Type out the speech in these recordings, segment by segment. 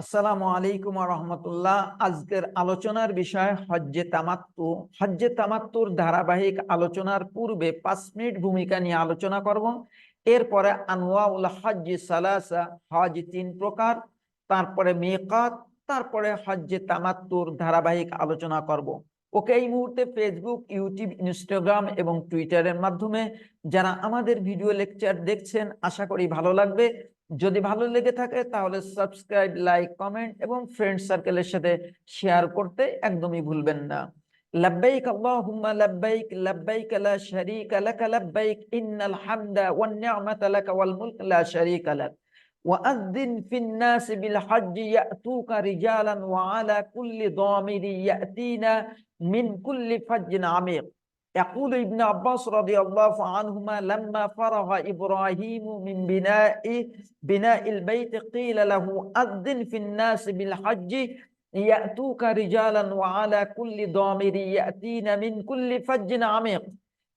আসসালামু আলাইকুম রহমতুল্লাহ। আজকের আলোচনার বিষয় হজ্জে তামাত্তু। হজ্জে তামাত্তুর ধারাবাহিক আলোচনার পূর্বে পাঁচ মিনিট ভূমিকা নিয়ে আলোচনা করব। এরপরে আনোয়াউল হজ্জি সালাসা হজ তিন প্রকার, তারপরে মেকাত, তারপরে হজ্জে তামাত্তুর ধারাবাহিক আলোচনা করব। ওকে এই মুহূর্তে ফেসবুক ইউটিউব ইনস্টাগ্রাম এবং টুইটারের মাধ্যমে যারা আমাদের ভিডিও লেকচার দেখছেন, আশা করি ভালো লাগবে। যদি ভালো লেগে থাকে তাহলে সাবস্ক্রাইব লাইক কমেন্ট এবং ফ্রেন্ড সার্কেলের সাথে শেয়ার করতে একদমই ভুলবেন না লাব্বাইক আল্লাহুম্মা লাব্বাইক লাব্বাইক লা শারীকা লাক লাব্বাইক ইন্নাল হামদা ওয়ান নি'মাতা লাক ওয়াল মুলক লা শারীকা লাক وأذن في الناس بالحج يأتوك رجالا وعلى كل ضامر يأتينا من كل فج عميق يقول ابن عباس رضي الله عنهما لما فرغ إبراهيم من بناء بناء البيت قيل له أذن في الناس بالحج يأتوك رجالا وعلى كل ضامر يأتين من كل فج عميق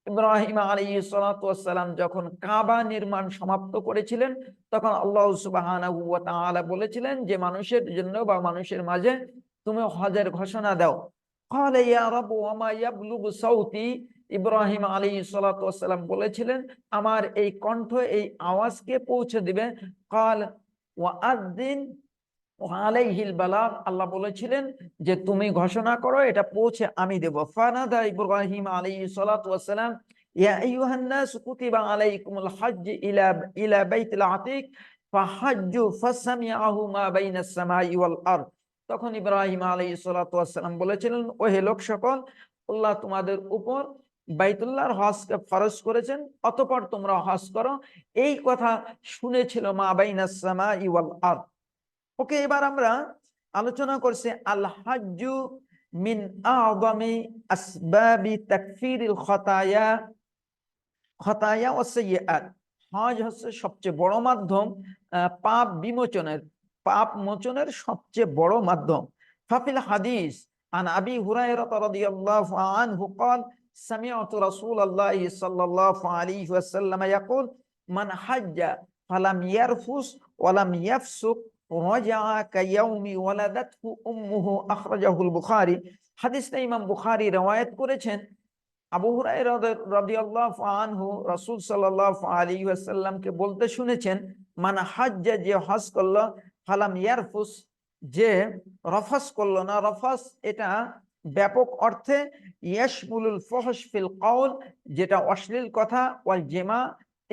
ইব্রাহিম আলী সালাম যখন কাবা নির্মাণ সমাপ্ত করেছিলেন তখন আল্লাহ সুবাহ বলেছিলেন যে মানুষের জন্য বা মানুষের মাঝে তুমি হজের ঘোষণা দাও قال يا رب وما يبلغ صوتي ইব্রাহিম আলী সালাম বলেছিলেন আমার এই কণ্ঠ এই আওয়াজকে পৌঁছে দিবে কাল ওয়াদ্দিন আলাইহিল বালাগ আল্লাহ বলেছিলেন যে তুমি ঘোষণা করো এটা পৌঁছে আমি দেব ফানাদা ইব্রাহিম আলাইহিস সালাতু ওয়াসসালাম ইয়া আইয়ুহান নাস কুতিবা আলাইকুমুল হজ্জ ইলা ইলা বাইতিল আতিক ফাহাজ্জু ফাসামিআহু মা বাইনাস সামাই ওয়াল আরদ তখন ইব্রাহিম সালাতু ওয়াসসালাম বলেছিলেন ও হে লোক সকল আল্লাহ তোমাদের উপর বাইতুল্লাহর হজকে ফরজ করেছেন, অতপর তোমরা হজ করো। এই কথা শুনেছিল মা বাইনাস সামাই ওয়াল আরদ। ওকে, এবার আমরা আলোচনা করছি, আল মিন আযমি আসবাবি তাকফিরিল খতায়া খতায়া ও হজ হচ্ছে সবচেয়ে বড় মাধ্যম পাপ বিমোচনের পাপ মোচনের সবচেয়ে বড় মাধ্যম ফাফিল হাদিস عن أبي هريرة رضي الله عنه قال سمعت رسول الله صلى الله عليه وسلم يقول من حج فلم يرفث ولم يفسق رجع كيوم ولدته أمه أخرجه البخاري হাদিসটা ইমাম বুখারী রওয়ায়াত করেছেন আবু হুরায়রা রাদিয়াল্লাহু আনহু রাসূল সাল্লাল্লাহু আলাইহি ওয়াসাল্লামকে বলতে শুনেছেন মান হাজ্জা যে হজ করলো ফালাম ইয়ারফুস যে রফাস করল না। রফাস এটা ব্যাপক অর্থে ইয়াশমুলুল ফহশ ফিল কওল, যেটা অশ্লীল কথা, ওয়াল জেমা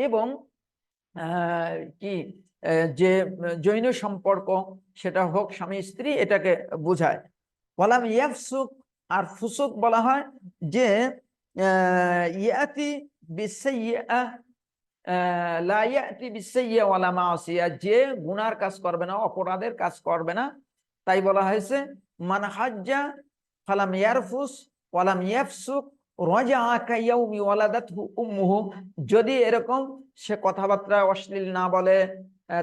এবং কি যে জৈন সম্পর্ক, সেটা হোক স্বামী স্ত্রী এটাকে বোঝায়। বলাম ইয়াফসুক আর ফুসুক বলা হয় যে ইয়াতি বিসাইয়া যে গুনার কাজ করবে না, অপরাধের কাজ করবে না, তাই বলা হয়েছে, মান হাজ্জা ফালাম ইয়ারফুস, ওয়ালাম যদি এরকম সে কথাবার্তা অশ্লীল না বলে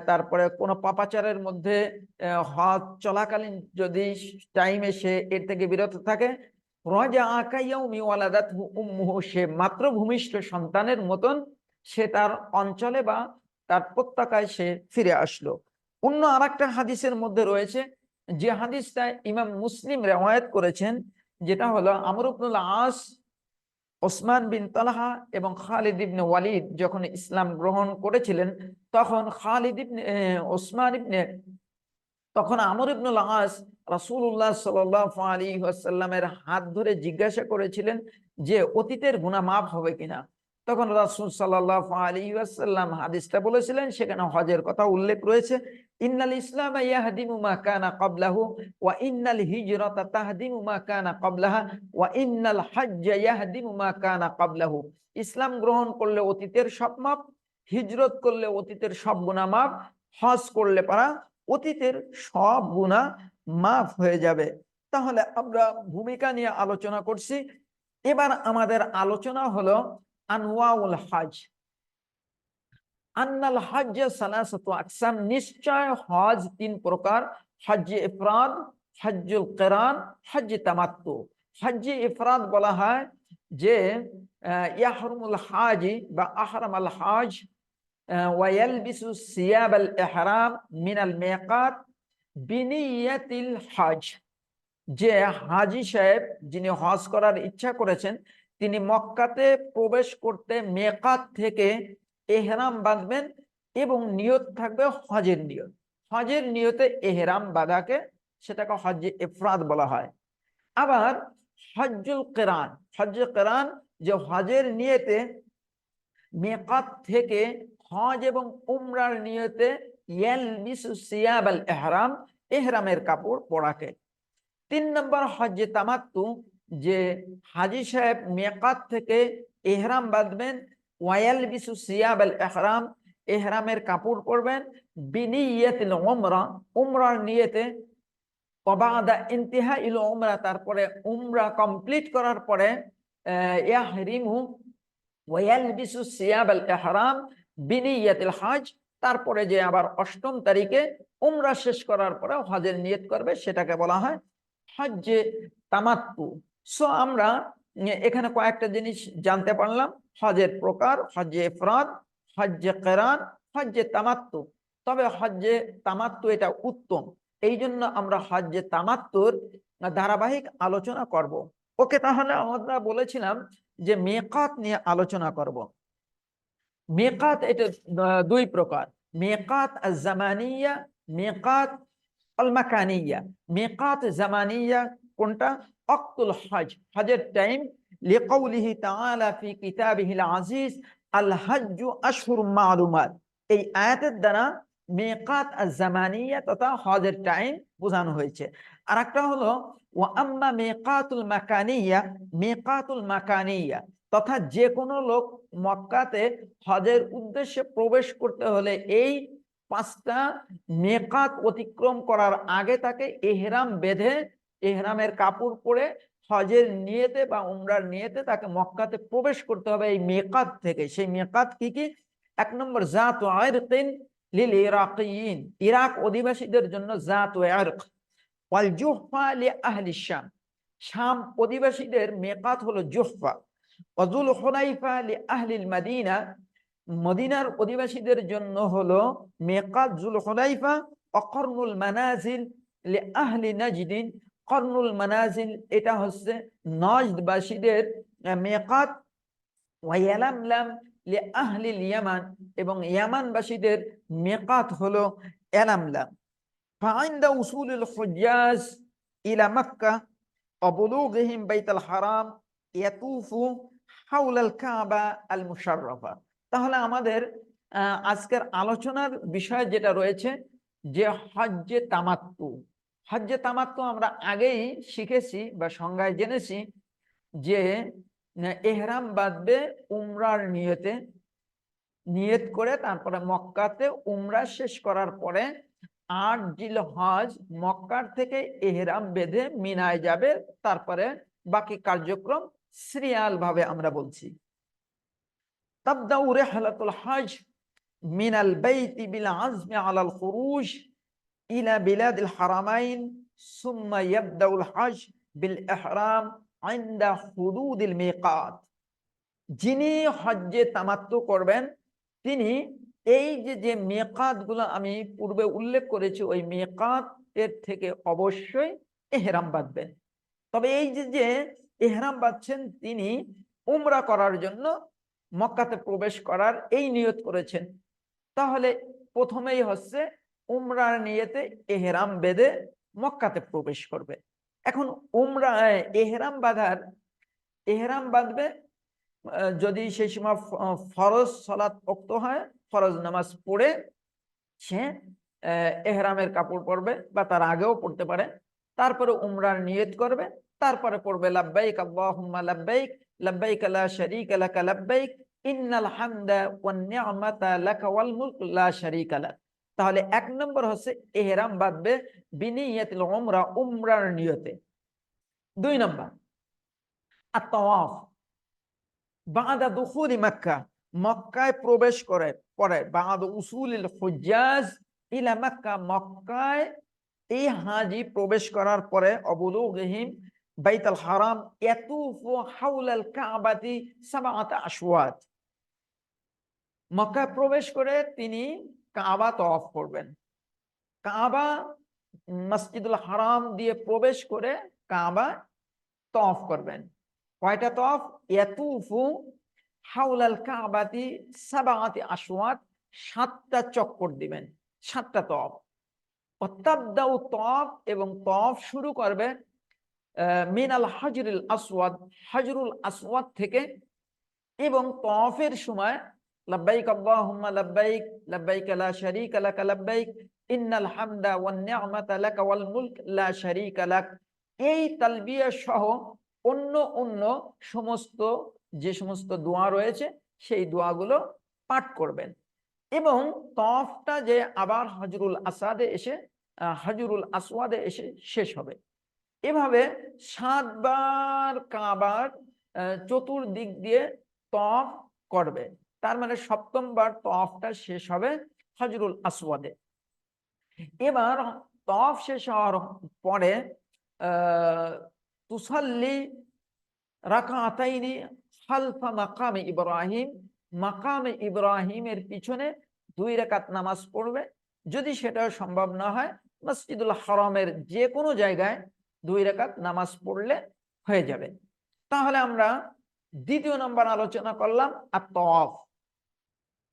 তারপরে কোনো পাপাচারের মধ্যে হজ চলাকালীন যদি টাইমে সে এর থেকে বিরত থাকে রাজা আকাইয়াউমি ওয়ালাদাতহু উম্মুহু, সে মাতৃভূমিষ্ঠ সন্তানের মতন সে তার অঞ্চলে বা তার উপত্যকায় সে ফিরে আসলো। অন্য আর হাদিসের মধ্যে রয়েছে, যে হাদিসটা ইমাম মুসলিম রেওয়ায়ত করেছেন, যেটা হলো আমরুবনুল আস, ওসমান বিন তালহা এবং খালিদ ইবনে ওয়ালিদ যখন ইসলাম গ্রহণ করেছিলেন, তখন খালিদ ইবনে ওসমান ইবনে, তখন আমর ইবনুল আস রাসূলুল্লাহ সাল্লাল্লাহু আলাইহি ওয়াসাল্লামের হাত ধরে জিজ্ঞাসা করেছিলেন যে অতীতের গুনাহ মাফ হবে কিনা। তখন রাসূল সাল্লাল্লাহু আলাইহি ওয়াসাল্লাম হাদিসটা বলেছিলেন, সেখানে হজের কথা উল্লেখ রয়েছে, ইন্নাল ইসলাম ইয়াহদিমু মা কানা ক্বাবলাহু, ওয়া ইন্নাল হিজরাতা তাহদিমু মা কানা ক্বাবলাহা, ওয়া ইন্নাল হাজ্জা ইয়াহদিমু মা কানা ক্বাবলাহু। ইসলাম গ্রহণ করলে অতীতের সব মাপ, হিজরত করলে অতীতের সব গুনাহ মাপ, হজ করলে পারা অতীতের সব গুনাহ মাফ হয়ে যাবে। তাহলে আমরা ভূমিকা নিয়ে আলোচনা করছি। এবার আমাদের আলোচনা হলো আনওয়াউল হজ আন্নাল হজ সালাসাতু আকসাম নিশ্চয় হজ তিন প্রকার. হজ ইফরাদ হজ্জুল কিরান হজ তামাত্তু হজ ইফরাদ বলা হয় যে ইয়াহরুমুল হাজি বা আহরাম আল হাজ ওয়াইয়ালবিসু সিয়াব আল ইহরাম মিনাল মিকাত বিনিয়াতিল হজ যে হাজি সাহেব যিনি হজ করার ইচ্ছা করেছেন তিনি মক্কাতে প্রবেশ করতে মেকাত থেকে এহরাম বাঁধবেন এবং নিয়ত থাকবে হজের নিয়ত। হজের নিয়তে এহরাম বাঁধাকে সেটাকে হজ এফরাদ বলা হয়। আবার হজ্জুল কেরান, হজ্জে কেরান যে হজের নিয়তে মেকাত থেকে হজ এবং উমরার নিয়তে এহরাম, এহরামের কাপড় পরাকে। তিন নম্বর হজ্জে তামাত্তু যে হাজি সাহেব মেকাত থেকে এহরাম বাঁধবেন ওয়াল বিসু সিয়াবাল এহরাম, এহরামের কাপড় পরবেন বিনি বিনিয়াতিল উমরা, উমরার নিয়তে ওবাদা ইন্তিহা ইল উমরা, তারপরে উমরা কমপ্লিট করার পরে ইয়াহরিমু ওয়ালবিসু সিয়াবাল ইহরাম বিনিয়াতিল হজ, তারপরে যে আবার অষ্টম তারিখে উমরা শেষ করার পরে হজের নিয়ত করবে, সেটাকে বলা হয় হজ্জে তামাত্তু। সো আমরা এখানে কয়েকটা জিনিস জানতে পারলাম। হজের প্রকার, হজ্জে ইফরাদ হজ্জে কেরান, হজ্জে তামাত্তু। তবে হজ্জে তামাত্তু এটা উত্তম। এই জন্য আমরা হজ্জে তামাত্তুর ধারাবাহিক আলোচনা করব। ওকে, তাহলে আমরা বলেছিলাম যে মেকাত নিয়ে আলোচনা করব। মেকাত এটা দুই প্রকার। মেকাত জামানিয়া মেকাত আল মাকানিয়া মেকাত জামানিয়া কোনটা? অক্তুল হজ। হজের টাইম তাআলা ফি কিতাবিহিল আজিজ আল হজ্জু আশহুর মালুমাত। এই আয়াতের দ্বারা জামানিয়া তথা হজের টাইম বোঝানো হয়েছে। আর একটা হলো আম্মা মাকানিয়া মেকাতুল মাকানিয়া। তথা যে কোনো লোক মক্কাতে হজের উদ্দেশ্যে প্রবেশ করতে হলে এই পাঁচটা মেকাত অতিক্রম করার আগে তাকে এহরাম বেঁধে এহরামের কাপড় পরে হজের নিয়েতে বা উমরার নিয়েতে তাকে মক্কাতে প্রবেশ করতে হবে এই মেকাত থেকে। সেই মেকাত কি কি? এক নম্বর, জাত আয়রকিন লিল ইরাকিয়িন। ইরাক অধিবাসীদের জন্য জাত আয়রক ওয়াল শাম। অধিবাসীদের মেকাত হলো জুহফা। ওয়াজুল হুলাইফা লি আহলিল মাদিনা। মদিনার অধিবাসীদের জন্য হলো মেকাত জুল হুলাইফা অকর্নুল মানাজিল লি আহলি নাজদিন। কর্নুল মানাজিল, এটা হচ্ছে নজদবাসীদের মেকাত ওয়ালামলাম লে আহলিল ইয়ামান, এবং ইয়ামানবাসীদের মেকাত হলো এলামলাম। ফাইন্দা উসুলুল হুজ্জাজ ইলা মক্কা, অবলুগহিম বাইতাল হারাম, ইয়াতুফু হাউলাল কাবা আল মুশাররফা। তাহলে আমাদের আজকের আলোচনার বিষয় যেটা রয়েছে, যে হজ্জে তামাত্তু। হজ্জে তামাত্তু আমরা আগেই শিখেছি বা সংজ্ঞায় জেনেছি যে এহরাম বাঁধবে উমরার নিয়তে, নিয়ত করে তারপরে মক্কাতে উমরা শেষ করার পরে আট জিল হজ মক্কার থেকে এহরাম বেঁধে মিনায় যাবে, তারপরে বাকি কার্যক্রম সিরিয়াল ভাবে আমরা বলছি। তাবদাউ হালাতুল হজ মিনাল বাইতি বিল আজমি আলাল খুরুজ। ইলা বিলাদিল হারামাইন সুম্মা ইয়াবদাউল হজ বিল ইহরাম আইন্দা হুদুদিল মিকাত যিনি হজ্জে তামাত্তু করবেন, তিনি এই যে যে মেকাতগুলো আমি পূর্বে উল্লেখ করেছি, ওই মেকাত এর থেকে অবশ্যই এহরাম বাঁধবেন। তবে এই যে যে এহরাম বাঁধছেন, তিনি উমরা করার জন্য মক্কাতে প্রবেশ করার এই নিয়ত করেছেন। তাহলে প্রথমেই হচ্ছে উমরার নিয়তে এহরাম বেঁধে মক্কাতে প্রবেশ করবে। এখন উমরা এহরাম বাঁধার, এহরাম বাঁধবে যদি সেই সময় ফরজ সলাৎ পোক্ত হয়, ফরজ নামাজ পড়ে, সে এহরামের কাপড় পরবে বা তার আগেও পড়তে পারে। তারপরে উমরার নিয়ত করবে, তারপরে পড়বে, লাব্বাইক আল্লাহুম্মা লাব্বাইক লাব্বাইক লা শারীকা লাকা লাব্বাইক, ইন্নাল হামদা ওয়ান নি'মাতা লাকা ওয়াল মুলক লা শারীকা লাক। তাহলে এক নম্বর হচ্ছে এহরাম বাঁধবে বিনিয়াতিল উমরা, উমরার নিয়তে। দুই নম্বর, আত-তাওয়াফ। বাদা দুখুলি মক্কা, মক্কায় প্রবেশ করে, পরে বাদ উসুলিল হুজ্জাজ ইলা মক্কা, মক্কায় এই হাজি প্রবেশ করার পরে অবুলুগহিম বাইতুল হারাম কাবাতি আশওয়াত। মক্কায় প্রবেশ করে তিনি কাবা তফ করবেন। কাবা মসজিদুল হারাম দিয়ে প্রবেশ করে কাবা তফ করবেন। কয়টা তফ ইয়াতুফু হাউলাল কাবাতি সাবাতি আসওয়াত, সাতটা চক্কর দিবেন, সাতটা তফ অত্যাবদাউ তফ এবং তফ শুরু করবে মিনাল হাজরুল আসওয়াদ হাজরুল আসওয়াদ থেকে এবং তফের সময় লাব্বাইক লাব্বাইক লা শারীকা লাকা লাব্বাইক ইন্নাল হামদা ওয়ান নি'মাতা লাকা ওয়াল মুলক লা শারীকা লাক এই তালবিয়া সহ অন্য অন্য সমস্ত যে সমস্ত দোয়া রয়েছে, সেই দোয়াগুলো পাঠ করবেন। এবং তফটা যে আবার হজরুল আসাদে এসে হজরুল আসওয়াদে এসে শেষ হবে। এভাবে সাতবার কাবার চতুর্দিক দিয়ে তফ করবে। তার মানে সপ্তমবার তফটা শেষ হবে হজরুল আসওয়াদে। এবার তফ শেষ হওয়ার পরে তুসাল্লি রাকাতাইনি খালফা মাকামে ইব্রাহিম, মাকামে ইব্রাহিমের পিছনে দুই রাকাত নামাজ পড়বে। যদি সেটা সম্ভব না হয়, মসজিদুল হারামের যে কোনো জায়গায় দুই রাকাত নামাজ পড়লে হয়ে যাবে। তাহলে আমরা দ্বিতীয় নম্বর আলোচনা করলাম আর তফ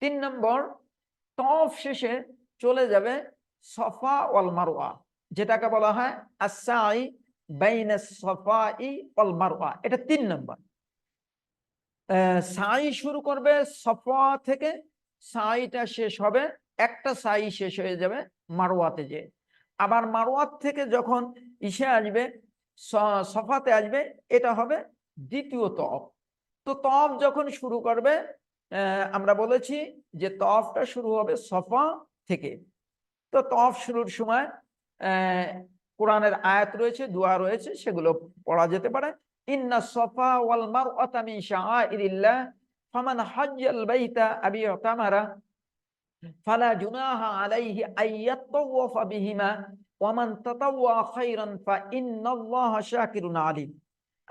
তিন নম্বর, তফ শেষে চলে যাবে সফা ওয়াল মারওয়া, যেটাকে বলা হয় আসাই বাইনা সফাই ওয়াল মারওয়া, এটা তিন নম্বর। সাই শুরু করবে সফা থেকে, সাইটা শেষ হবে, একটা সাই শেষ হয়ে যাবে মারওয়াতে যে। আবার মারওয়াত থেকে যখন ইসে আসবে সফাতে আসবে, এটা হবে দ্বিতীয় তফ। তো তফ যখন শুরু করবে আমরা বলেছি যে তফটা শুরু হবে সফা থেকে। তো তফ শুরুর সময় কোরআনের আয়াত রয়েছে, দোয়া রয়েছে, সেগুলো পড়া যেতে পারে। ইন্না সফা ওয়াল মারওয়াতা মিন বাইতা আবি তামারা, ফালা জুনাহা আলাইহি আইয়াতাওয়াফা বিহিমা ওয়ামান তাতাওয়া খাইরান, ফা ইন্নাল্লাহা শাকিরুন আলিম।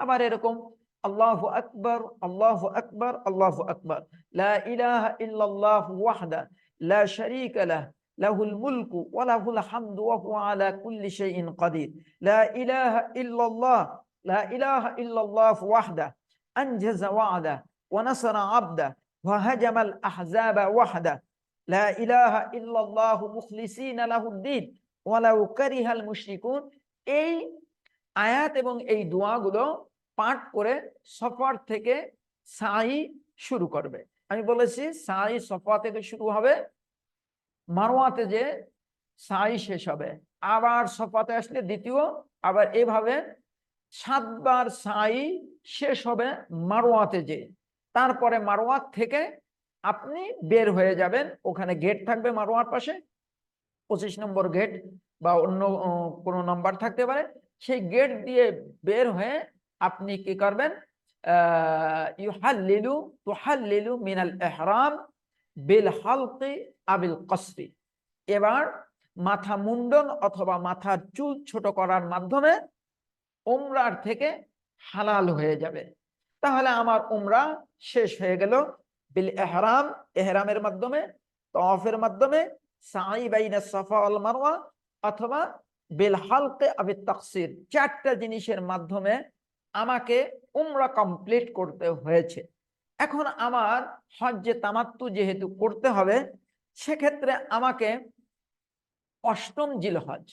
আবার এরকম আল্লাহু আকবার আল্লাহু আকবার আল্লাহু আকবার লা ইলাহা ইল্লাল্লাহু ওয়াহদা লা শারীকা লাহ লাহুল মুলকু ওয়া লাহুল হামদু ওয়া হুয়া আলা কুল্লি শাইইন কাদির লা ইলাহা ইল্লাল্লাহ লা ইলাহা ইল্লাল্লাহ ওয়াহদা আনজাজা ওয়া'দা ওয়া নাসারা 'abদা ওয়া হাজামাল আহজাবা ওয়াহদা লা ইলাহা ইল্লাল্লাহ মুখলিসিনা লাহুদ্দিন ওয়া লাউ কারিহাল মুশরিকুন এই আয়াত এবং এই দোয়াগুলো পাঠ করে সফর থেকে সাই শুরু করবে। আমি বলেছি সাই সফা থেকে শুরু হবে মারোয়াতে যে সাই শেষ হবে। আবার সফাতে আসলে দ্বিতীয়, আবার এভাবে সাতবার সাই শেষ হবে মারোয়াতে যে। তারপরে মারোয়াত থেকে আপনি বের হয়ে যাবেন, ওখানে গেট থাকবে মারোয়ার পাশে, পঁচিশ নম্বর গেট বা অন্য কোনো নাম্বার থাকতে পারে। সেই গেট দিয়ে বের হয়ে আপনি কি করবেন? মিনাল ইহরাম বিল হালকি আবিল কসরি। এবার মাথা মুন্ডন অথবা মাথার চুল ছোট করার মাধ্যমে উমরার থেকে হালাল হয়ে যাবে। তাহলে আমার উমরা শেষ হয়ে গেল বিল এহরাম এহরামের মাধ্যমে তফের মাধ্যমে, সাই অথবা বিল হালকে আবি তাকসির। চারটা জিনিসের মাধ্যমে আমাকে উমরা কমপ্লিট করতে হয়েছে। এখন আমার হজ্জে তামাত্তু যেহেতু করতে হবে, সেক্ষেত্রে আমাকে অষ্টম জিলহজ,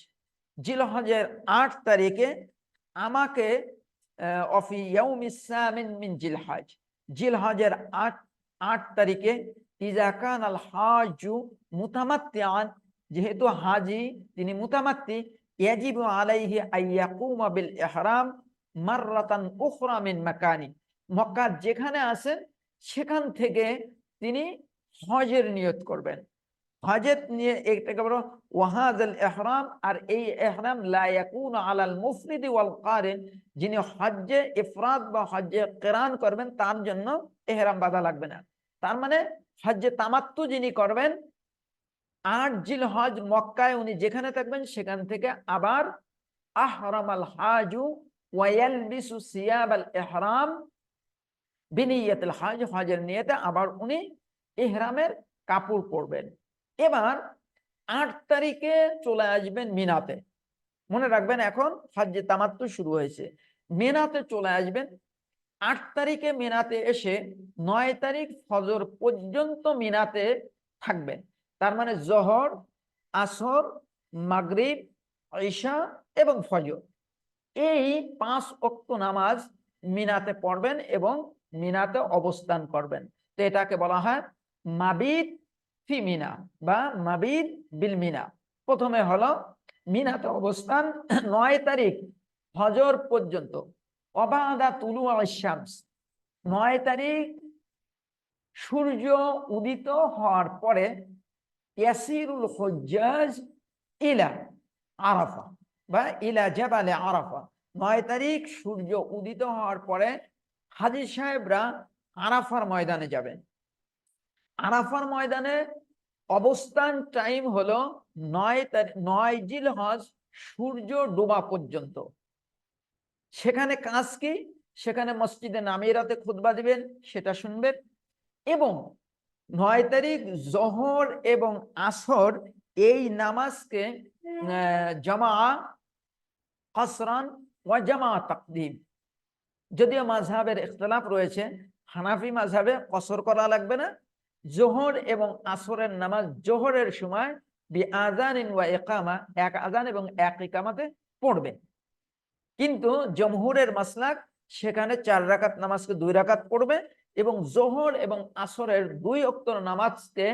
জিলহজের আট তারিখে আমাকে মিন জিলহজ, জিলহজের আট আট তারিখে ইজা কান আল হাজু মুতামাত্তিআন, যেহেতু হাজি তিনি মুতামাত্তি, ইয়াজিবু আলাইহি আইয়াকুমা বিল ইহরাম মাররাতান উখরা মিন মাকানি। মক্কা যেখানে আছেন, সেখান থেকে তিনি হজের নিয়ত করবেন। হজের নিয়ে এটাকে বলো, ওয়াহাদাল ইহরাম আর এই ইহরাম লা ইয়াকুনু আলাল মুফরিদি ওয়াল কারিন, যিনি হজ্জে ইফরাদ বা হজ্জে কেরান করবেন, তার জন্য এহরাম বাধা লাগবে না। তার মানে হজ্জে তামাত্তু যিনি করবেন, আট জিল হজ মক্কায় উনি যেখানে থাকবেন, সেখান থেকে আবার আহরাম আল হাজু ওয়ায়ালবিসু সিয়াবাল ইহরাম বিনিয়াতুল হজ হজের নিয়তে আবার উনি ইহরামের কাপড় পরবেন। এবার আট তারিখে চলে আসবেন মিনাতে। মনে রাখবেন এখন হজ্জে তামাত্তু শুরু হয়েছে। মেনাতে চলে আসবেন। আট তারিখে মিনাতে এসে নয় তারিখ ফজর পর্যন্ত মিনাতে থাকবেন। তার মানে জহর, আসর, মাগরিব, ঈশা এবং ফজর। এই পাঁচ অক্ত নামাজ মিনাতে পড়বেন এবং মিনাতে অবস্থান করবেন। তো এটাকে বলা হয় মাবিদ ফি মিনা বা মাবিদ বিল মিনা। প্রথমে হলো মিনাতে অবস্থান নয় তারিখ হজর পর্যন্ত। অবাদা তুলু শামস। নয় তারিখ সূর্য উদিত হওয়ার পরে ইয়াসিরুল হজ্জাজ ইলা আরাফা বা ইলা জাবালে আরাফা। নয় তারিখ সূর্য উদিত হওয়ার পরে হাজির সাহেবরা আরাফার ময়দানে যাবেন। আরাফার ময়দানে অবস্থান টাইম হলো নয় তারিখ নয় জিল হজ সূর্য ডোবা পর্যন্ত। সেখানে কাজ কি? সেখানে মসজিদে নামিয়ে রাতে খুতবা দিবেন, সেটা শুনবেন। এবং নয় তারিখ জহর এবং আসর এই নামাজকে জামা কসরান ওয়া জামা তাকদিম। যদিও মাঝহাবের ইখতলাফ রয়েছে, হানাফি মাঝহাবে কসর করা লাগবে না। জোহর এবং আসরের নামাজ জোহরের সময় বি আজান ওয়া একামা এক আজান এবং এক ইকামাতে পড়বে কিন্তু জমহুরের মাসলাক, সেখানে চার রাকাত নামাজকে দুই রাকাত পড়বে এবং জোহর এবং আসরের দুই অক্তর নামাজকে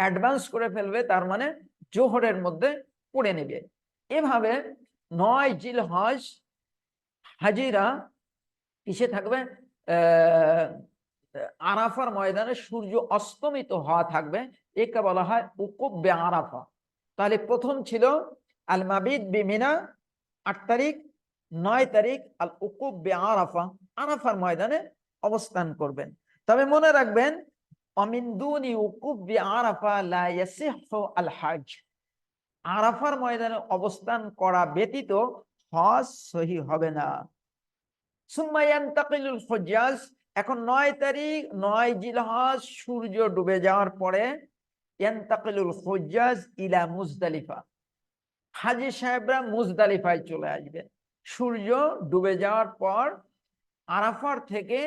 অ্যাডভান্স করে ফেলবে, তার মানে জোহরের মধ্যে পড়ে নেবে। এভাবে নয় জিল হজ হাজিরা কিসে থাকবে আরাফার ময়দানে সূর্য অস্তমিত হওয়া থাকবে, একে বলা হয় উকুব বে আরাফা। তাহলে প্রথম ছিল আল মাবিদ বিমিনা আট তারিখ, নয় তারিখ আল উকুব বে আরাফা। আরাফার ময়দানে অবস্থান করবেন। তবে মনে রাখবেন অমিন্দুনি উকুব বে আরাফা লা আল হজ আরাফার ময়দানে অবস্থান করা ব্যতীত হজ সহি হবে না। সুম্মা ইয়ান্তাকিলুল এখন নয় তারিখ, নয় জিলহজ, সূর্য ডুবে যাওয়ার পরে ইয়ান্তাকিলুল হুজ্জাজ ইলা মুজদালিফা। হাজি সাহেবরা মুজদালিফায় চলে আসবেন সূর্য ডুবে যাওয়ার পর আরাফার থেকে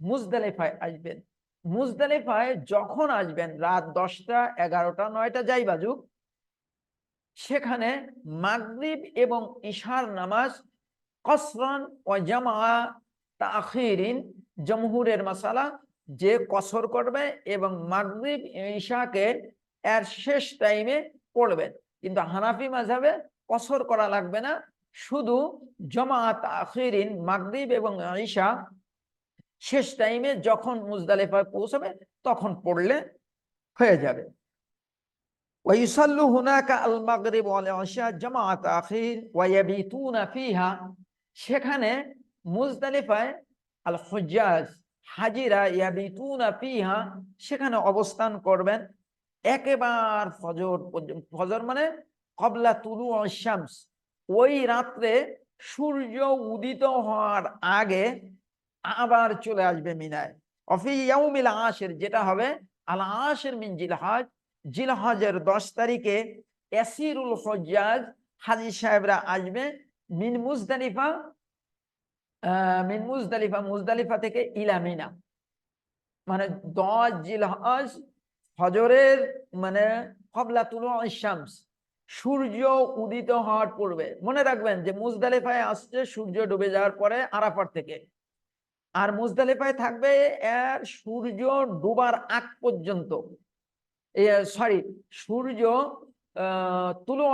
মুজদালিফায় আসবেন। মুজদালিফায় যখন আসবেন, রাত দশটা, এগারোটা, নয়টা যাই বাজুক সেখানে মাগরিব এবং ঈশার নামাজ কসরান ও জামা তাখিরিন, জমহুরের মাসালা যে কসর করবে এবং মাগরিব ঈশাকে এর শেষ টাইমে পড়বেন কিন্তু হানাফি মাঝাবে কসর করা লাগবে না, শুধু জমাত আখিরিন মাগরিব এবং ঈশা শেষ টাইমে যখন মুজদালিফায় পৌঁছাবে তখন পড়লে হয়ে যাবে। ويصلوا هناك المغرب والعشاء جماعة تأخير ويبيتون فيها সেখানে মুজদালিফায় আল হুজ্জাজ হাজিরা ইয়াবিতুনা ফিহা সেখানে অবস্থান করবেন একেবার ফজর পর্যন্ত ফজর মানে কবলা তুলু শামস ওই রাত্রে সূর্য উদিত হওয়ার আগে আবার চলে আসবে মিনায় অফি ইয়াউমিল আশের যেটা হবে আল আশের মিন জিলহাজ জিলহজের দশ তারিখে এসিরুল হজ্জাজ হাজি সাহেবরা আসবে মিন মুজদালিফা মিন মুজদালিফা থেকে ইলা মিনা। দশ জিলহজ ফজরের মানে কবলা তুলু সূর্য উদিত হওয়ার পূর্বে। মনে রাখবেন যে মুজদালিফায় আসছে, সূর্য ডুবে যাওয়ার পরে আরাফার থেকে। আর মুজদালিফায় থাকবে এর সূর্য ডুবার আগ পর্যন্ত। সরি সূর্য তুলো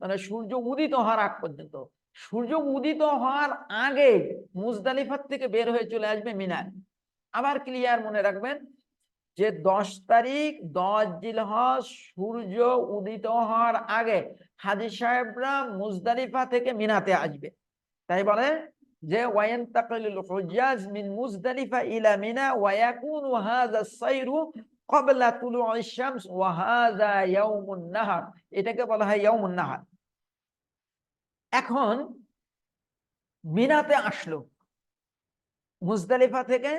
মানে সূর্য উদিত হওয়ার আগ পর্যন্ত। সূর্য উদিত হওয়ার আগে মুজদালিফার থেকে বের হয়ে চলে আসবে মিনায় আবার ক্লিয়ার মনে রাখবেন যে দশ তারিখ, দশ জিলহজ সূর্য উদিত হওয়ার আগে হাজি সাহেবরা মুজদালিফা থেকে মিনাতে আসবে। তাই বলে যে ওয়ায়ান্তাকিলুল হুজ্জাজ মিন মুজদালিফা ইলা মিনা ওয়া ইয়াকুনু হাযা সাইরু ক্বাবলা তুলুই শামস ওয়া হাযা ইয়াউমুন নাহার এটাকে বলা হয় ইয়াউমুন নাহার এখন মিনাতে আসলো। মুজদালিফা থেকে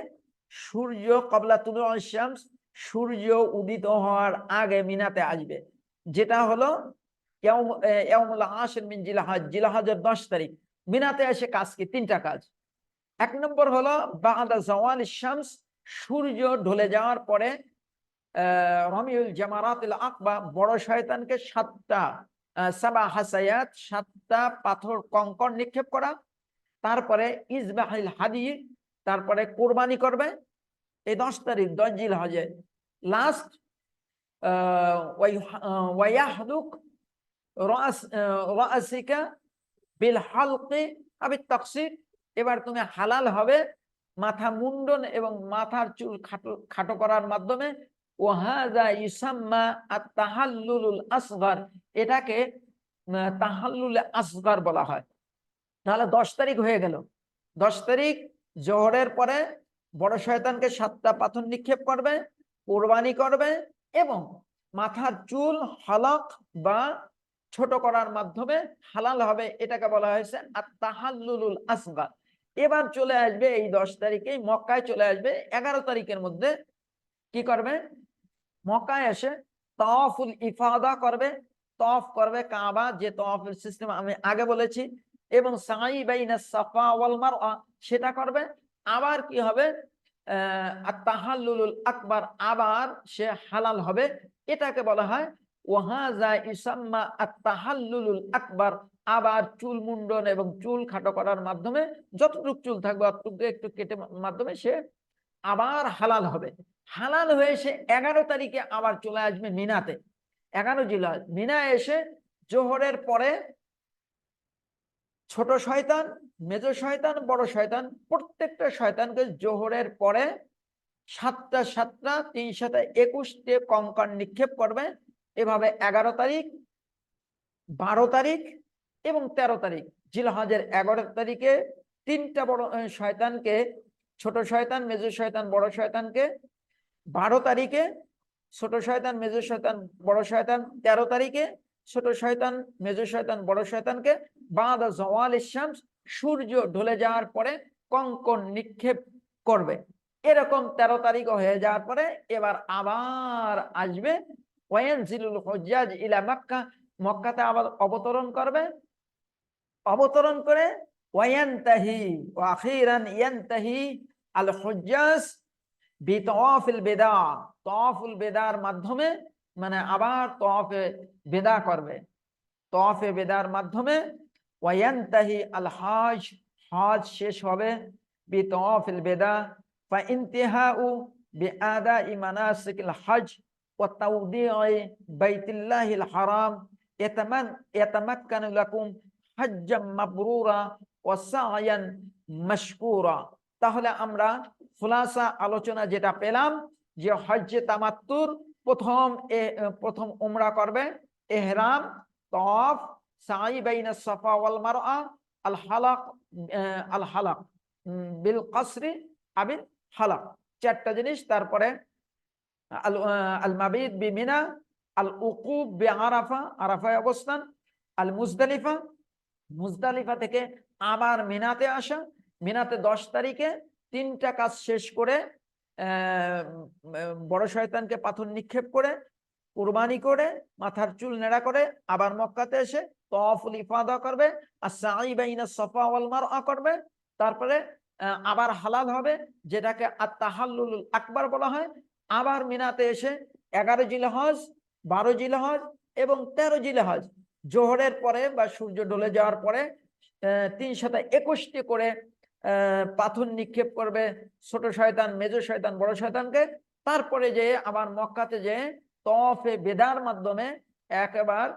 সূর্য কবলা তুলুই শামস সূর্য উদিত হওয়ার আগে মিনাতে আসবে। যেটা হলো জিলহজের দশ তারিখ। মিনাতে এসে কাজ কি? তিনটা কাজ। এক নম্বর হলো বাদা জওয়াল শামস, সূর্য ঢলে যাওয়ার পরে রমিউল জামারাতুল আকবা বড় শয়তানকে সাতটা সাবা হাসায়াত, সাতটা পাথর কঙ্কর নিক্ষেপ করা, তারপরে ইসবাহিল হাদি, তারপরে কোরবানি করবে। এই দশ তারিখ, দশ জিল হজে লাস্ট ওয়াইয়াহদুক রাসিকা বিল হালকে আবি তাকসির। এবার তুমি হালাল হবে, মাথা মুন্ডন এবং মাথার চুল খাটো খাটো করার মাধ্যমে ইসাম্মা এটাকে তাহাল্লুল বলা হয়। তাহলে দশ তারিখ হয়ে গেল। দশ তারিখ পরে বড় শয়তানকে সাতটা পাথর নিক্ষেপ করবে, কোরবানি করবে এবং মাথার চুল, হলক বা ছোট করার মাধ্যমে হালাল হবে, এটাকে বলা হয়েছে আর আসগার। এবার চলে আসবে এই দশ তারিখে মক্কায় চলে আসবে এগারো তারিখের মধ্যে। কি করবে? মক্কায় এসে তফুল ইফাদা করবে তফ করবে কাবা, যে তফের সিস্টেম আমি আগে বলেছি। এবং সাই বাইনা সাফা ওয়াল সেটা করবে। আবার কি হবে? তাহাল্লুল আকবার, আবার সে হালাল হবে। এটাকে বলা হয় ওয়াহাজা ইসাম্মা আত-তাহাল্লুলুল আকবার। আবার চুল মুন্ডন এবং চুল খাটো করার মাধ্যমে যতটুকু চুল থাকবে, অতটুকু একটু কেটে মাধ্যমে সে আবার হালাল হবে। হালাল হয়ে সে এগারো তারিখে আবার চলে আসবে মিনাতে। এগারো জেলা মিনা এসে জোহরের পরে ছোট শয়তান, মেজ শয়তান, বড় শয়তান, প্রত্যেকটা শয়তানকে জোহরের পরে সাতটা সাতটা, তিন সাথে একুশটে কঙ্কর নিক্ষেপ করবে। এভাবে এগারো তারিখ, বারো তারিখ এবং তেরো তারিখ। জিলহাজের এগারো তারিখে তিনটা বড়, শয়তানকে, ছোট শয়তান, মেজ শয়তান, বড় শয়তানকে বারো তারিখে ছোট শয়তান, মেজ শয়তান, বড় শয়তান, তেরো তারিখে ছোট শয়তান, মেজ শয়তান, বড় শয়তানকে বাদা জওয়াল শামস, সূর্য ঢলে যাওয়ার পরে কঙ্কন নিক্ষেপ করবে। এরকম তেরো তারিখ হয়ে যাওয়ার পরে এবার আবার আসবে। ইলা মক্কা, মক্কাতে আবার অবতরণ করবে। অবতরণ করে ওয়ায়ান্তাহি ওয়া আখিরান ইয়ান্তাহি আল হজ্জাজ বিতওয়াফিল বেদা তওয়াফুল বেদার মাধ্যমে মানে আবার তওয়াফে বেদা করবে তওয়াফে বেদার মাধ্যমে ওয়ায়ান্তাহি আল হজ হজ শেষ হবে বিতওয়াফিল বেদা فانتهاء بأداء مناسك الحج وتوضيع بيت الله الحرام يتمن يتمكن لكم حجا مبرورا وسعيا مشكورا তাহলে আমরা খুলাসা আলোচনা যেটা পেলাম, যে হজ্জে তামাত্তুর প্রথম প্রথম উমরা করবে, এহরাম, তফ, সাই বাইনা সাফা ওয়াল মারআ, আল হালাক আল হালাক বিল কসরি আবিল হালাক। চারটা জিনিস, তারপরে আল আল মাবিদ বি মিনা, আল উকুব বি আরাফা, আরাফায় অবস্থান, আল মুজদালিফা মুজদালিফা থেকে আবার মিনাতে আসা, মিনাতে দশ তারিখে তিনটা কাজ শেষ করে বড় শয়তানকে পাথর নিক্ষেপ করে, কুরবানি করে, মাথার চুল নেড়া করে, আবার মক্কাতে এসে তফুল ইফাদা করবে, আর সাই বাইনা সফা ওয়াল মারআ করবে। তারপরে আবার হালাল হবে, যেটাকে আত্মাহাল্লুল আকবার বলা হয়। আবার মিনাতে এসে এগারো জিলহজ, বারো জিলহজ এবং তেরো জিলহজ। জোহরের পরে বা সূর্য ডলে যাওয়ার পরে তিন সাথে একুশটি করে পাথর নিক্ষেপ করবে ছোট শয়তান, মেজ শয়তান, বড় শয়তানকে। তারপরে যে আবার মক্কাতে যে তফে বেদার মাধ্যমে একবার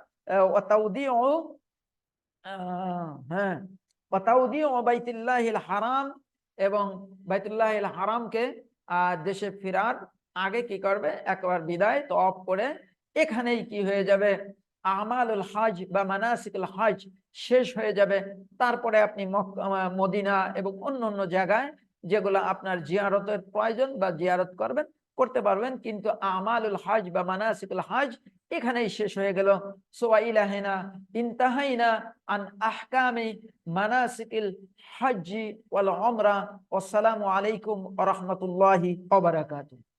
হ্যাঁ বাইতুল্লাহিল হারাম এবং বাইতুল্লাহিল হারামকে দেশে ফেরার আগে কি করবে? একবার বিদায় তফ করে এখানেই কি হয়ে যাবে? আমালুল হজ বা মানাসিকুল হজ শেষ হয়ে যাবে। তারপরে আপনি মদিনা এবং অন্য অন্য জায়গায় যেগুলো আপনার জিয়ারতের প্রয়োজন বা জিয়ারত করবেন, করতে পারবেন। কিন্তু আমালুল হজ বা মানাসিকুল হজ এখানেই শেষ হয়ে গেল। সোয়াইলাহিনা ইনতাহাইনা আন আহকামি মানাসিকিল হজ্জি ওয়াল উমরা। ওয়াসসালামু আলাইকুম রাহমাতুল্লাহি বারাকাতুহু।